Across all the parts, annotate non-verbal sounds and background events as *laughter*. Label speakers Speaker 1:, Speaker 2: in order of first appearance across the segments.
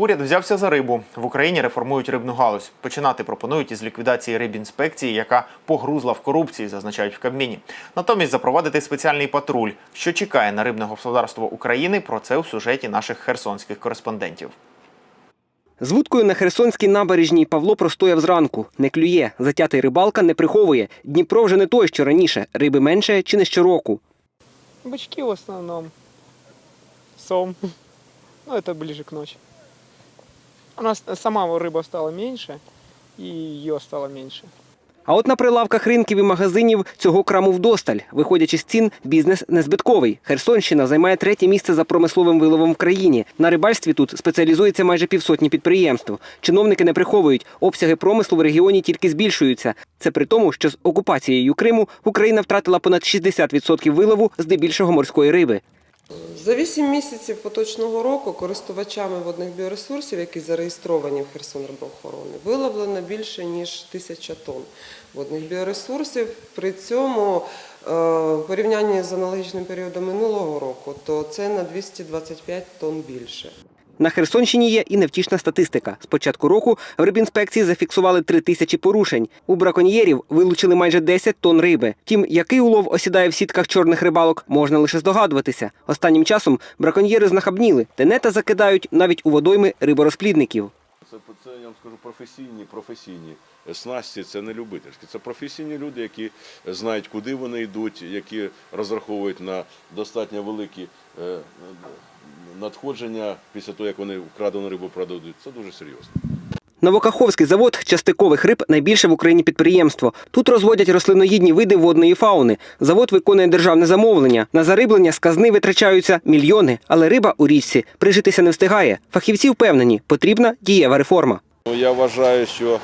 Speaker 1: Уряд взявся за рибу. В Україні реформують рибну галузь. Починати пропонують із ліквідації рибінспекції, яка погрузла в корупції, зазначають в Кабміні. Натомість запровадити спеціальний патруль, що чекає на рибне господарство України. Про це у сюжеті наших херсонських кореспондентів.
Speaker 2: З вудкою на Херсонській набережній Павло простояв зранку. Не клює. Затятий рибалка не приховує. Дніпро вже не той, що раніше. Риби менше чи не щороку.
Speaker 3: Бычки в основном. Сом. *laughs* Ну, это ближе к ночи. Нас сама рыба стала меньше, и ее стало меньше.
Speaker 2: А от на прилавках ринків і магазинів цього краму вдосталь. Виходячи з цін, бізнес незбитковий. Херсонщина займає третє місце за промисловим виловом в країні. На рибальстві тут спеціалізується майже півсотні підприємств. Чиновники не приховують, обсяги промислу в регіоні тільки збільшуються. Це при тому, що з окупацією Криму Україна втратила понад 60% вилову здебільшого морської риби.
Speaker 4: За 8 місяців поточного року користувачами водних біоресурсів, які зареєстровані в Херсонрибоохорони, виловлено більше ніж тисяча тонн водних біоресурсів. При цьому е, в порівнянні з аналогічним періодом минулого року, то це на 225 тонн більше.
Speaker 2: На Херсонщині є і невтішна статистика. З початку року в рибінспекції зафіксували три тисячі порушень. У браконьєрів вилучили майже 10 тонн риби. Втім, який улов осідає в сітках чорних рибалок, можна лише здогадуватися. Останнім часом браконьєри знахабніли. Тенета закидають навіть у водойми риборозплідників.
Speaker 5: Це, це я вам скажу професійні, професійні снасті, це не любительські. Це професійні люди, які знають, куди вони йдуть, які розраховують на достатньо великі е, надходження після того, як вони вкрадену рибу продадуть. Це дуже серйозно.
Speaker 2: Новокаховський завод частикових риб найбільше в Україні підприємство. Тут розводять рослиноїдні види водної фауни. Завод виконує державне замовлення. На зариблення з казни витрачаються мільйони, але риба у річці прижитися не встигає. Фахівці впевнені, потрібна дієва реформа.
Speaker 5: Ну, Я вважаю, що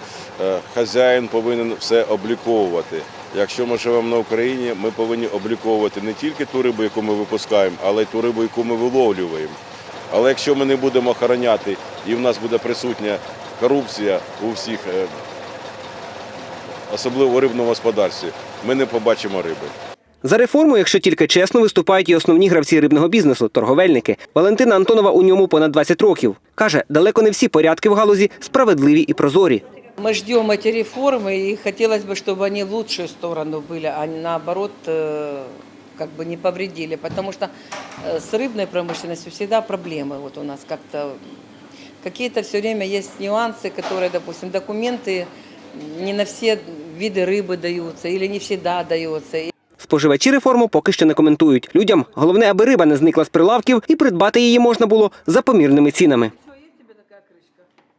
Speaker 5: е, хазяїн повинен все обліковувати. Якщо ми живемо на Україні, ми повинні обліковувати не тільки ту рибу, яку ми випускаємо, але й ту рибу, яку ми виловлюємо. Але якщо ми не будемо охороняти і в нас буде присутня корупція у всіх, е, особливо у рибному господарстві, ми не побачимо риби.
Speaker 2: За реформу, якщо тільки чесно, виступають і основні гравці рибного бізнесу торговельники. Валентина Антонова у ньому понад 20 років. Каже, далеко не всі порядки в галузі справедливі і прозорі.
Speaker 6: Мы ждем эти реформы, и хотелось бы, чтобы они в лучшую сторону были, а не наоборот э, как бы не повредили. Потому что э, с рыбной промышленностью всегда проблемы. Вот у нас как-то какие-то все время есть нюансы, которые, допустим, документы не на все виды рыбы даются или не всегда даются.
Speaker 2: Споживачі реформу поки що не коментують. Людям головне, аби риба не зникла з прилавків і придбати її можна було за помірними цінами.